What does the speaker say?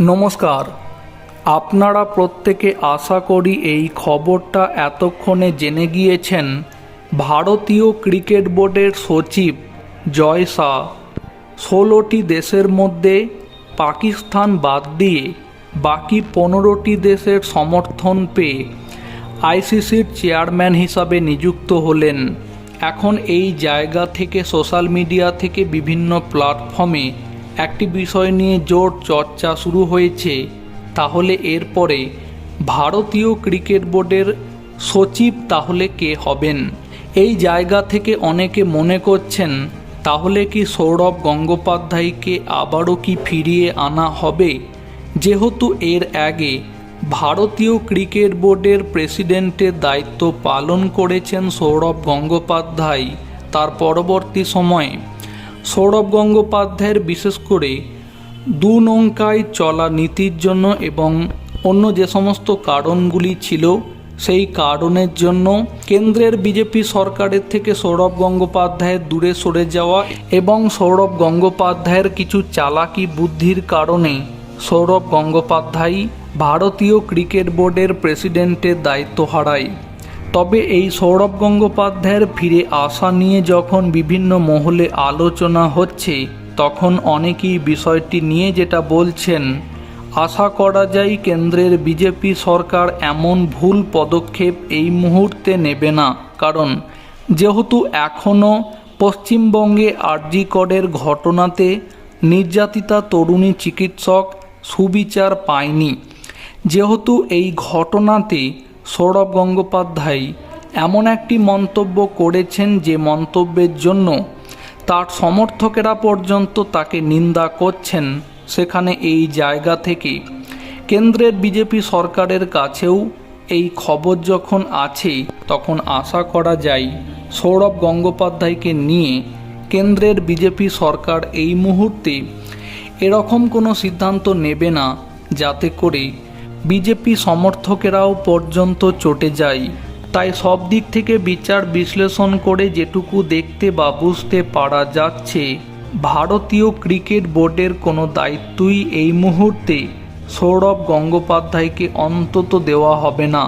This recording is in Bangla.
নমস্কার। আপনারা প্রত্যেকে আশা করি এই খবরটা এতক্ষণে জেনে গিয়েছেন। ভারতীয় ক্রিকেট বোর্ডের সচিব জয় শাহ। ষোলোটি দেশের মধ্যে পাকিস্তান বাদ দিয়ে বাকি পনেরোটি দেশের সমর্থন পেয়ে আইসিসির চেয়ারম্যান হিসাবে নিযুক্ত হলেন। এখন এই জায়গা থেকে, সোশ্যাল মিডিয়া থেকে বিভিন্ন প্ল্যাটফর্মে একটি বিষয় নিয়ে জোর চর্চা শুরু হয়েছে, তাহলে এরপরে ভারতীয় ক্রিকেট বোর্ডের সচিব তাহলে কে হবেন? এই জায়গা থেকে অনেকে মনে করছেন, তাহলে কি সৌরভ গঙ্গোপাধ্যায়কে আবারও কি ফিরিয়ে আনা হবে? যেহেতু এর আগে ভারতীয় ক্রিকেট বোর্ডের প্রেসিডেন্টের দায়িত্ব পালন করেছেন সৌরভ গঙ্গোপাধ্যায়, তার পরবর্তী সময়ে। সৌরভ গঙ্গোপাধ্যায়ের বিশেষ করে দু নৌকায় চলা নীতির জন্য এবং অন্য যে সমস্ত কারণগুলি ছিল সেই কারণের জন্য কেন্দ্রের বিজেপি সরকারের থেকে সৌরভ গঙ্গোপাধ্যায়ের দূরে সরে যাওয়া এবং সৌরভ গঙ্গোপাধ্যায়ের কিছু চালাকি বুদ্ধির কারণে সৌরভ গঙ্গোপাধ্যায় ভারতীয় ক্রিকেট বোর্ডের প্রেসিডেন্টের দায়িত্ব হারায়। তবে এই সৌরভ গঙ্গোপাধ্যায়ের ফিরে আসা নিয়ে যখন বিভিন্ন মহলে আলোচনা হচ্ছে, তখন অনেকেই বিষয়টি নিয়ে যেটা বলছেন, আশা করা যায় কেন্দ্রের বিজেপি সরকার এমন ভুল পদক্ষেপ এই মুহূর্তে নেবে না। কারণ, যেহেতু এখনও পশ্চিমবঙ্গে আরজিকরের ঘটনাতে নির্যাতিতা তরুণী চিকিৎসক সুবিচার পায়নি, যেহেতু এই ঘটনাতে সৌরভ গঙ্গোপাধ্যায় এমন একটি মন্তব্য করেছেন যে মন্তব্যের জন্য তার সমর্থকেরা পর্যন্ত তাকে নিন্দা করছেন সেখানে এই জায়গা থেকে। কেন্দ্রের বিজেপি সরকারের কাছেও এই খবর যখন আছে, তখন আশা করা যায় সৌরভ গঙ্গোপাধ্যায়কে নিয়ে কেন্দ্রের বিজেপি সরকার এই মুহূর্তে এরকম কোনো সিদ্ধান্ত নেবে না, যাতে করে বিজেপি সমর্থকেরাও পর্যন্ত চটে যায়। তাই সব দিক থেকে বিচার বিশ্লেষণ করে যেটুকু দেখতে বা বুঝতে পারা যাচ্ছে, ভারতীয় ক্রিকেট বোর্ডের কোনো দায়িত্বই এই মুহূর্তে সৌরভ গঙ্গোপাধ্যায়কে অন্তত দেওয়া হবে না।